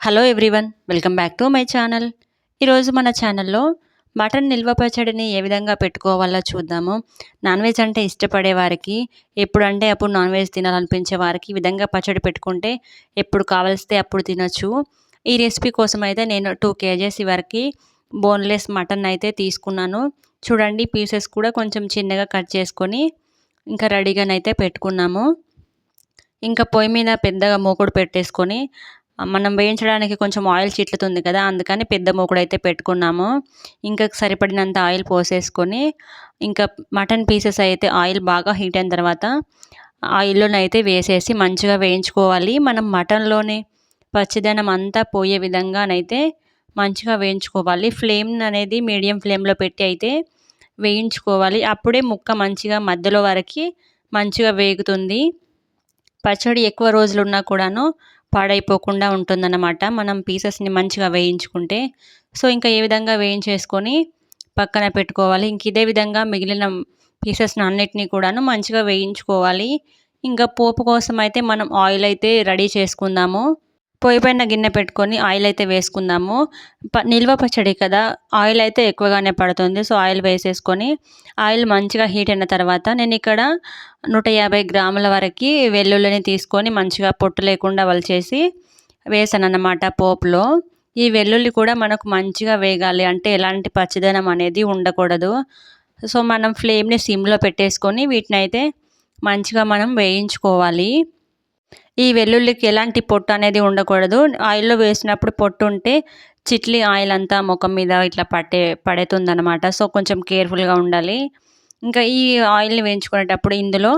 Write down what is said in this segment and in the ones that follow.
Hello everyone welcome back to my channel ఈరోజు మన ఛానల్లో మటన్ నిల్వ పచ్చడిని ఏ విధంగా పెట్టుకోవాలో చూద్దాము. నాన్ వెజ్ అంటే ఇష్టపడే వారికి ఎప్పుడంటే అప్పుడు నాన్ వెజ్ తినాలనిపించే వారికి ఈ విధంగా పచ్చడి పెట్టుకుంటే ఎప్పుడు కావలిస్తే అప్పుడు తినొచ్చు. ఈ రెసిపీ కోసం అయితే నేను టూ కేజెస్ వరకు బోన్లెస్ మటన్ అయితే తీసుకున్నాను. చూడండి పీసెస్ కూడా కొంచెం చిన్నగా కట్ చేసుకొని ఇంకా రెడీగానైతే పెట్టుకున్నాము. ఇంకా పొయ్యి మీద పెద్దగా మూకుడు పెట్టేసుకొని మనం వేయించడానికి కొంచెం ఆయిల్ చిట్లుతుంది కదా అందుకని పెద్ద మూకుడు అయితే పెట్టుకున్నాము. ఇంకా సరిపడినంత ఆయిల్ పోసేసుకొని ఇంకా మటన్ పీసెస్ అయితే ఆయిల్ బాగా హీట్ అయిన తర్వాత ఆయిల్లోనైతే వేసేసి మంచిగా వేయించుకోవాలి. మనం మటన్లోనే పచ్చిదనం అంతా పోయే విధంగానైతే మంచిగా వేయించుకోవాలి. ఫ్లేమ్ అనేది మీడియం ఫ్లేమ్లో పెట్టి అయితే వేయించుకోవాలి. అప్పుడే ముక్క మంచిగా మధ్యలో వరకు మంచిగా వేగుతుంది. పచ్చడి ఎక్కువ రోజులు ఉన్నా కూడాను పాడైపోకుండా ఉంటుందన్నమాట. మనం పీసెస్ని మంచిగా వేయించుకుంటే. సో ఇంకా ఏ విధంగా వేయించేసుకొని పక్కన పెట్టుకోవాలి. ఇంక ఇదే విధంగా మిగిలిన పీసెస్ని అన్నిటినీ కూడాను మంచిగా వేయించుకోవాలి. ఇంకా పోపు కోసం అయితే మనం ఆయిల్ అయితే రెడీ చేసుకుందాము. పొయ్యి పైన గిన్నె పెట్టుకొని ఆయిల్ అయితే వేసుకుందాము. ప నిల్వ పచ్చడి కదా ఆయిల్ అయితే ఎక్కువగానే పడుతుంది. సో ఆయిల్ వేసేసుకొని ఆయిల్ మంచిగా హీట్ అయిన తర్వాత నేను ఇక్కడ నూట యాభై గ్రాముల వరకు వెల్లుల్లిని తీసుకొని మంచిగా పొట్టు లేకుండా వలిచేసి వేసాను అన్నమాట పోపులో. ఈ వెల్లుల్లి కూడా మనకు మంచిగా వేగాలి అంటే ఎలాంటి పచ్చదనం అనేది ఉండకూడదు. సో మనం ఫ్లేమ్ని సిమ్లో పెట్టేసుకొని వీటిని అయితే మంచిగా మనం వేయించుకోవాలి. ఈ వెల్లుల్లికి ఎలాంటి పొట్టు అనేది ఉండకూడదు. ఆయిల్లో వేసినప్పుడు పొట్టు ఉంటే చిట్లి ఆయిల్ అంతా ముఖం మీద ఇట్లా పట్టే పడుతుందనమాట సో కొంచెం కేర్ఫుల్గా ఉండాలి. ఇంకా ఈ ఆయిల్ని వేయించుకునేటప్పుడు ఇందులో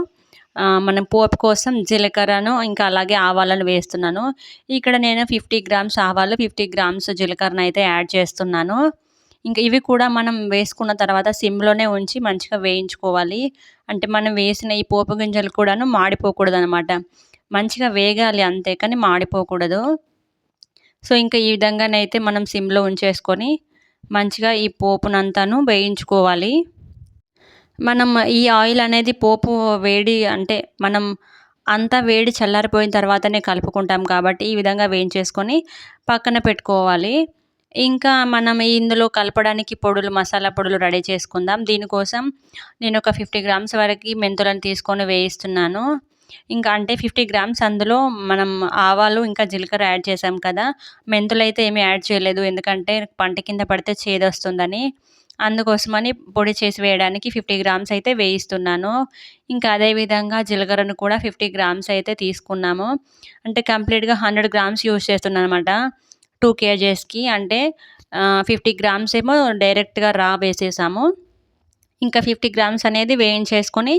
మనం పోపు కోసం జీలకర్రను ఇంకా అలాగే ఆవాలను వేస్తున్నాను. ఇక్కడ నేను ఫిఫ్టీ గ్రామ్స్ ఆవాలు ఫిఫ్టీ గ్రామ్స్ జీలకర్రను అయితే యాడ్ చేస్తున్నాను. ఇంకా ఇవి కూడా మనం వేసుకున్న తర్వాత సిమ్లోనే ఉంచి మంచిగా వేయించుకోవాలి. అంటే మనం వేసిన ఈ పోపు గింజలు కూడాను మాడిపోకూడదు అనమాట మంచిగా వేగాలి అంతే కానీ మాడిపోకూడదు. సో ఇంకా ఈ విధంగానైతే మనం సిమ్లో ఉంచేసుకొని మంచిగా ఈ పోపునంతాను వేయించుకోవాలి. మనం ఈ ఆయిల్ అనేది పోపు వేడి అంటే మనం అంతా వేడి చల్లారిపోయిన తర్వాతనే కలుపుకుంటాం కాబట్టి ఈ విధంగా వేయించేసుకొని పక్కన పెట్టుకోవాలి. ఇంకా మనం ఇందులో కలపడానికి పొడులు మసాలా పొడులు రెడీ చేసుకుందాం. దీనికోసం నేను ఒక ఫిఫ్టీ గ్రామ్స్ వరకు మెంతులను తీసుకొని వేయిస్తున్నాను. ఇంకా అంటే ఫిఫ్టీ గ్రామ్స్ అందులో మనం ఆవాలు ఇంకా జీలకర్ర యాడ్ చేసాం కదా. మెంతులు అయితే ఏమీ యాడ్ చేయలేదు. ఎందుకంటే పంట కింద పడితే చేదు వస్తుందని అందుకోసమని పొడి చేసి వేయడానికి ఫిఫ్టీ గ్రామ్స్ అయితే వేయిస్తున్నాను. ఇంకా అదేవిధంగా జీలకర్రను కూడా ఫిఫ్టీ గ్రామ్స్ అయితే తీసుకున్నాము. అంటే కంప్లీట్గా హండ్రెడ్ గ్రామ్స్ యూజ్ చేస్తున్నాను అనమాట టూ కేజెస్కి అంటే ఫిఫ్టీ గ్రామ్స్ ఏమో డైరెక్ట్గా రా వేసేసాము. ఇంకా ఫిఫ్టీ గ్రామ్స్ అనేది వేయించేసుకొని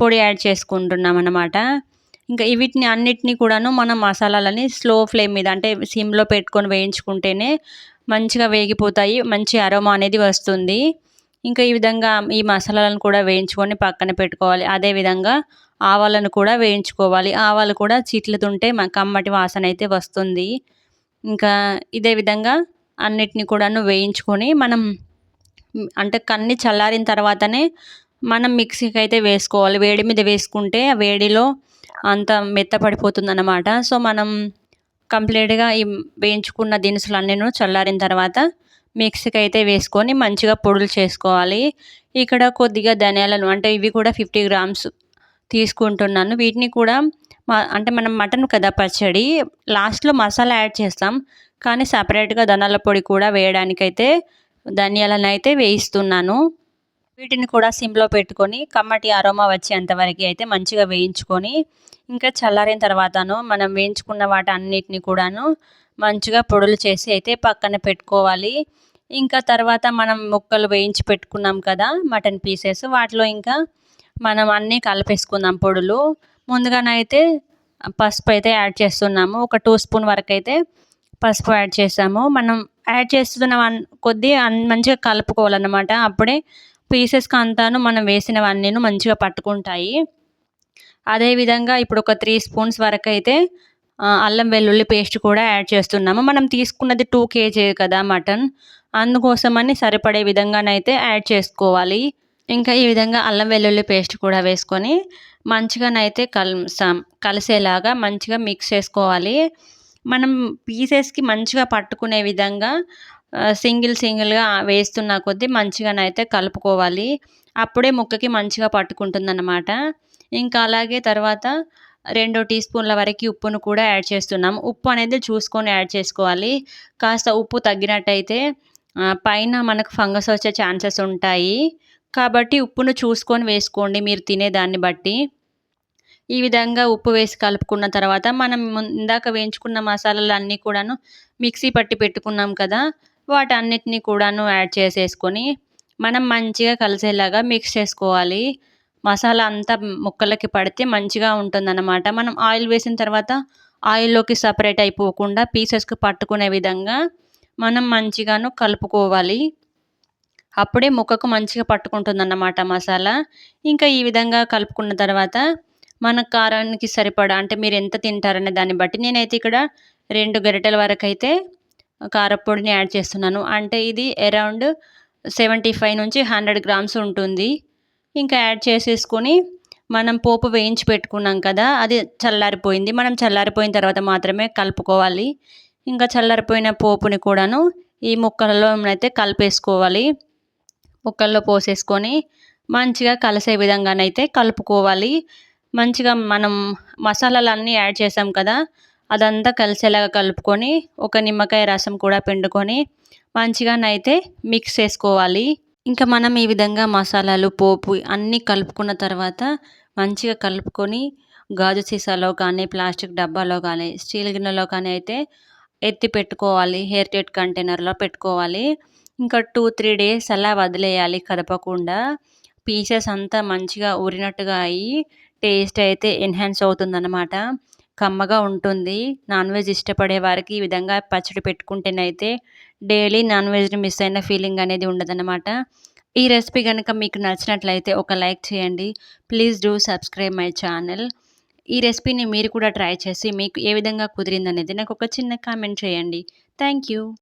పొడి యాడ్ చేసుకుంటున్నాం అనమాట ఇంకా వీటిని అన్నిటినీ కూడాను మనం మసాలాలని స్లో ఫ్లేమ్ మీద అంటే సిమ్లో పెట్టుకొని వేయించుకుంటేనే మంచిగా వేగిపోతాయి మంచి అరోమా అనేది వస్తుంది. ఇంకా ఈ విధంగా ఈ మసాలాలను కూడా వేయించుకొని పక్కన పెట్టుకోవాలి. అదేవిధంగా ఆవాలను కూడా వేయించుకోవాలి. ఆవాలు కూడా చీట్లుతుంటే కమ్మటి వాసన అయితే వస్తుంది. ఇంకా ఇదే విధంగా అన్నిటిని కూడాను వేయించుకొని మనం అంటే కన్ని చల్లారిన తర్వాతనే మనం మిక్సీకి అయితే వేసుకోవాలి. వేడి మీద వేసుకుంటే ఆ వేడిలో అంత మెత్తపడిపోతుంది అన్నమాట సో మనం కంప్లీట్గా ఈ వేయించుకున్న దినుసులు అన్నీ చల్లారిన తర్వాత మిక్సీకి అయితే వేసుకొని మంచిగా పొడులు చేసుకోవాలి. ఇక్కడ కొద్దిగా ధనియాలను అంటే ఇవి కూడా ఫిఫ్టీ గ్రామ్స్ తీసుకుంటున్నాను. వీటిని కూడా అంటే మనం మటన్ కదా పచ్చడి లాస్ట్లో మసాలా యాడ్ చేస్తాం. కానీ సపరేట్గా ధనాల పొడి కూడా వేయడానికైతే ధనియాలను అయితే వేయిస్తున్నాను. వీటిని కూడా సిమ్లో పెట్టుకొని కమ్మటి అరోమా వచ్చేంతవరకు అయితే మంచిగా వేయించుకొని ఇంకా చల్లారిన తర్వాతను మనం వేయించుకున్న వాటి అన్నిటిని కూడాను మంచిగా పొడులు చేసి అయితే పక్కన పెట్టుకోవాలి. ఇంకా తర్వాత మనం ముక్కలు వేయించి పెట్టుకున్నాం కదా మటన్ పీసెస్ వాటిలో ఇంకా మనం అన్నీ కలిపేసుకుందాం పొడులు. ముందుగానైతే పసుపు అయితే యాడ్ చేస్తున్నాము. ఒక టూ స్పూన్ వరకు అయితే పసుపు యాడ్ చేసాము. మనం యాడ్ చేస్తున్న కొద్దీ మంచిగా కలుపుకోవాలన్నమాట. అప్పుడే పీసెస్కి అంతాను మనం వేసినవన్నీ మంచిగా పట్టుకుంటాయి. అదేవిధంగా ఇప్పుడు ఒక త్రీ స్పూన్స్ వరకు అయితే అల్లం వెల్లుల్లి పేస్ట్ కూడా యాడ్ చేస్తున్నాము. మనం తీసుకున్నది టూ కేజీ కదా మటన్. అందుకోసమని సరిపడే విధంగానైతే యాడ్ చేసుకోవాలి. ఇంకా ఈ విధంగా అల్లం వెల్లుల్లి పేస్ట్ కూడా వేసుకొని మంచిగానైతే కల్ కలిసేలాగా మంచిగా మిక్స్ చేసుకోవాలి. మనం పీసెస్కి మంచిగా పట్టుకునే విధంగా సింగిల్ సింగిల్గా వేస్తున్న కొద్దీ మంచిగానైతే కలుపుకోవాలి. అప్పుడే ముక్కకి మంచిగా పట్టుకుంటుందన్నమాట. ఇంకా అలాగే తర్వాత రెండు టీ స్పూన్ల వరకు ఉప్పును కూడా యాడ్ చేస్తున్నాం. ఉప్పు అనేది చూసుకొని యాడ్ చేసుకోవాలి. కాస్త ఉప్పు తగ్గినట్టయితే పైన మనకు ఫంగస్ వచ్చే ఛాన్సెస్ ఉంటాయి. కాబట్టి ఉప్పును చూసుకొని వేసుకోండి మీరు తినేదాన్ని బట్టి. ఈ విధంగా ఉప్పు వేసి కలుపుకున్న తర్వాత మనం ఇందాక వేయించుకున్న మసాలాలు అన్నీ కూడాను మిక్సీ పట్టి పెట్టుకున్నాం కదా వాటన్నిటిని కూడాను యాడ్ చేసేసుకొని మనం మంచిగా కలిసేలాగా మిక్స్ చేసుకోవాలి. మసాలా అంతా ముక్కలకి పడితే మంచిగా ఉంటుందన్నమాట. మనం ఆయిల్ వేసిన తర్వాత ఆయిల్లోకి సపరేట్ అయిపోకుండా పీసెస్కి పట్టుకునే విధంగా మనం మంచిగాను కలుపుకోవాలి. అప్పుడే ముక్కకు మంచిగా పట్టుకుంటుంది అన్నమాట మసాలా. ఇంకా ఈ విధంగా కలుపుకున్న తర్వాత మన కారానికి సరిపడా అంటే మీరు ఎంత తింటారనే దాన్ని బట్టి నేనైతే ఇక్కడ రెండు గరిటెల వరకు అయితే కారపొడిని యాడ్ చేస్తున్నాను. అంటే ఇది అరౌండ్ సెవెంటీ ఫైవ్ నుంచి హండ్రెడ్ గ్రామ్స్ ఉంటుంది. ఇంకా యాడ్ చేసేసుకొని మనం పోపు వేయించి పెట్టుకున్నాం కదా అది చల్లారిపోయింది. మనం చల్లారిపోయిన తర్వాత మాత్రమే కలుపుకోవాలి. ఇంకా చల్లారిపోయిన పోపుని కూడాను ఈ ముక్కలలో అయితే కలిపేసుకోవాలి. ముక్కల్లో పోసేసుకొని మంచిగా కలిసే విధంగానైతే కలుపుకోవాలి. మంచిగా మనం మసాలాలు అన్నీ యాడ్ చేసాం కదా అదంతా కలిసేలాగా కలుపుకొని ఒక నిమ్మకాయ రసం కూడా పిండుకొని మంచిగానైతే మిక్స్ చేసుకోవాలి. ఇంకా మనం ఈ విధంగా మసాలాలు పోపు అన్నీ కలుపుకున్న తర్వాత మంచిగా కలుపుకొని గాజు సీసాలో కానీ ప్లాస్టిక్ డబ్బాలో కానీ స్టీల్ గిన్నెలో కానీ అయితే ఎత్తి పెట్టుకోవాలి హెయిర్ టెట్ కంటైనర్లో పెట్టుకోవాలి. ఇంకా టూ త్రీ డేస్ అలా వదిలేయాలి కదపకుండా. పీసెస్ అంతా మంచిగా ఊరినట్టుగా అయ్యి టేస్ట్ అయితే ఎన్హాన్స్ అవుతుందన్నమాట. కమ్మగా ఉంటుంది. నాన్ వెజ్ ఇష్టపడే వారికి ఈ విధంగా పచ్చడి పెట్టుకుంటేనైతే డైలీ నాన్ వెజ్ని మిస్ అయిన ఫీలింగ్ అనేది ఉండదన్నమాట. ఈ రెసిపీ కనుక మీకు నచ్చినట్లయితే ఒక లైక్ చేయండి. Please do subscribe my channel. ఈ రెసిపీని మీరు కూడా ట్రై చేసి మీకు ఏ విధంగా కుదిరిందనేది నాకు ఒక చిన్న కామెంట్ చేయండి. Thank you.